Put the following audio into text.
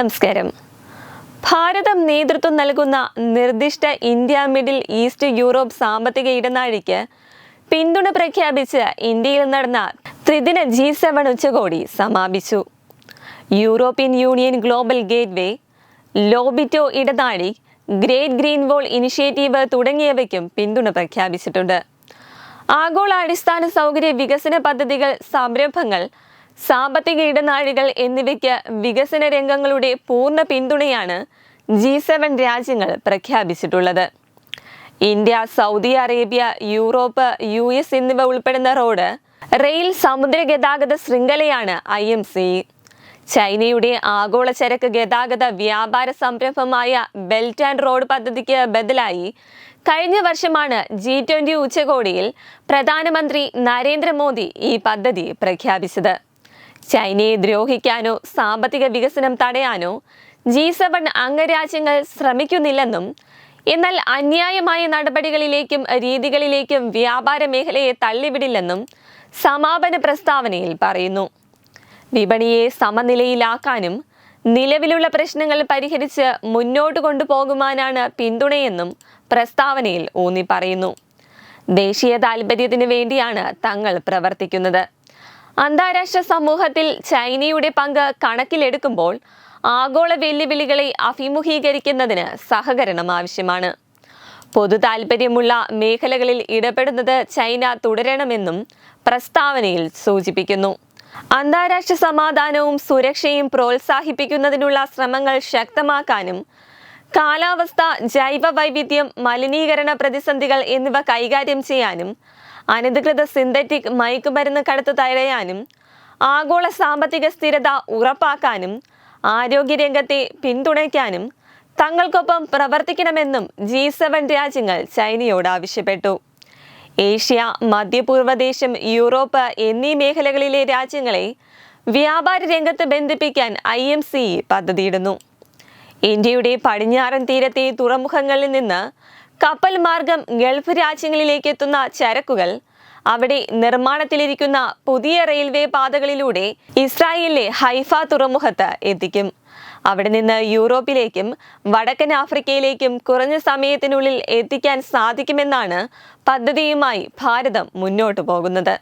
നമസ്കാരം. ഭാരതം നേതൃത്വം നൽകുന്ന നിർദ്ദിഷ്ട ഇന്ത്യ മിഡിൽ ഈസ്റ്റ് യൂറോപ്പ് സാമ്പത്തിക ഇടനാഴിക്ക് പിന്തുണ പ്രഖ്യാപിച്ച് ഇന്ത്യയിൽ നടന്ന ത്രിദിന ജി സെവൻ ഉച്ചകോടി സമാപിച്ചു. European Union global gateway Lobito ഇടനാഴി ഗ്രേറ്റ് ഗ്രീൻ വോൾ ഇനിഷ്യേറ്റീവ് തുടങ്ങിയവയ്ക്കും പിന്തുണ പ്രഖ്യാപിച്ചിട്ടുണ്ട്. ആഗോള അടിസ്ഥാന സൗകര്യ വികസന പദ്ധതികൾ സംരംഭങ്ങൾ സാമ്പത്തിക ഇടനാഴികൾ എന്നിവയ്ക്ക് വികസന രംഗങ്ങളുടെ പൂർണ പിന്തുണയാണ് ജി സെവൻ രാജ്യങ്ങൾ പ്രഖ്യാപിച്ചിട്ടുള്ളത്. India Saudi Arabia Europe U S എന്നിവ ഉൾപ്പെടുന്ന റോഡ് റെയിൽ സമുദ്ര ഗതാഗത ശൃംഖലയാണ് ഐ എം സി. ചൈനയുടെ ആഗോള ചരക്ക് ഗതാഗത വ്യാപാര സംരംഭമായ ബെൽറ്റ് ആൻഡ് റോഡ് പദ്ധതിക്ക് ബദലായി കഴിഞ്ഞ വർഷമാണ് ജി ട്വന്റി ഉച്ചകോടിയിൽ പ്രധാനമന്ത്രി നരേന്ദ്രമോദി ഈ പദ്ധതി പ്രഖ്യാപിച്ചത്. ചൈനയെ ദ്രോഹിക്കാനോ സാമ്പത്തിക വികസനം തടയാനോ ജി സെവൻ അംഗരാജ്യങ്ങൾ ശ്രമിക്കുന്നില്ലെന്നും എന്നാൽ അന്യായമായ നടപടികളിലേക്കും രീതികളിലേക്കും വ്യാപാര മേഖലയെ തള്ളിവിടില്ലെന്നും സമാപന പ്രസ്താവനയിൽ പറയുന്നു. വിപണിയെ സമനിലയിലാക്കാനും നിലവിലുള്ള പ്രശ്നങ്ങൾ പരിഹരിച്ച് മുന്നോട്ട് കൊണ്ടുപോകുവാനാണ് പിന്തുണയെന്നും പ്രസ്താവനയിൽ ഊന്നി പറയുന്നു ദേശീയ താൽപര്യത്തിന് വേണ്ടിയാണ് തങ്ങൾ പ്രവർത്തിക്കുന്നത്. അന്താരാഷ്ട്ര സമൂഹത്തിൽ ചൈനയുടെ പങ്ക് കണക്കിലെടുക്കുമ്പോൾ ആഗോള വെല്ലുവിളികളെ അഭിമുഖീകരിക്കുന്നതിന് സഹകരണം ആവശ്യമാണ്. പൊതു താൽപ്പര്യമുള്ള മേഖലകളിൽ ഇടപെടുന്നത് ചൈന തുടരണമെന്നും പ്രസ്താവനയിൽ സൂചിപ്പിക്കുന്നു. അന്താരാഷ്ട്ര സമാധാനവും സുരക്ഷയും പ്രോത്സാഹിപ്പിക്കുന്നതിനുള്ള ശ്രമങ്ങൾ ശക്തമാക്കാനും കാലാവസ്ഥ ജൈവ വൈവിധ്യം മലിനീകരണ പ്രതിസന്ധികൾ എന്നിവ കൈകാര്യം ചെയ്യാനും അനധികൃത സിന്തറ്റിക് മയക്കുമരുന്ന് കടത്ത് തടയാനും ആഗോള സാമ്പത്തിക സ്ഥിരത ഉറപ്പാക്കാനും ആരോഗ്യരംഗത്തെ പിന്തുണയ്ക്കാനും തങ്ങൾക്കൊപ്പം പ്രവർത്തിക്കണമെന്നും ജി സെവൻ രാജ്യങ്ങൾ ചൈനയോട് ആവശ്യപ്പെട്ടു. ഏഷ്യ മധ്യപൂർവദേശം യൂറോപ്പ് എന്നീ മേഖലകളിലെ രാജ്യങ്ങളെ വ്യാപാര രംഗത്ത് ബന്ധിപ്പിക്കാൻ ഐ എം സി പദ്ധതിയിടുന്നു. ഇന്ത്യയുടെ പടിഞ്ഞാറൻ തീരത്തെ തുറമുഖങ്ങളിൽ നിന്ന് കപ്പൽ മാർഗം ഗൾഫ് രാജ്യങ്ങളിലേക്ക് എത്തുന്ന ചരക്കുകൾ അവിടെ നിർമ്മാണത്തിലിരിക്കുന്ന പുതിയ റെയിൽവേ പാതകളിലൂടെ ഇസ്രായേലിലെ ഹൈഫ തുറമുഖത്ത് എത്തിക്കും. അവിടെ നിന്ന് യൂറോപ്പിലേക്കും വടക്കൻ ആഫ്രിക്കയിലേക്കും കുറഞ്ഞ സമയത്തിനുള്ളിൽ എത്തിക്കാൻ സാധിക്കുമെന്നാണ് പദ്ധതിയുമായി ഭാരതം മുന്നോട്ടു പോകുന്നത്.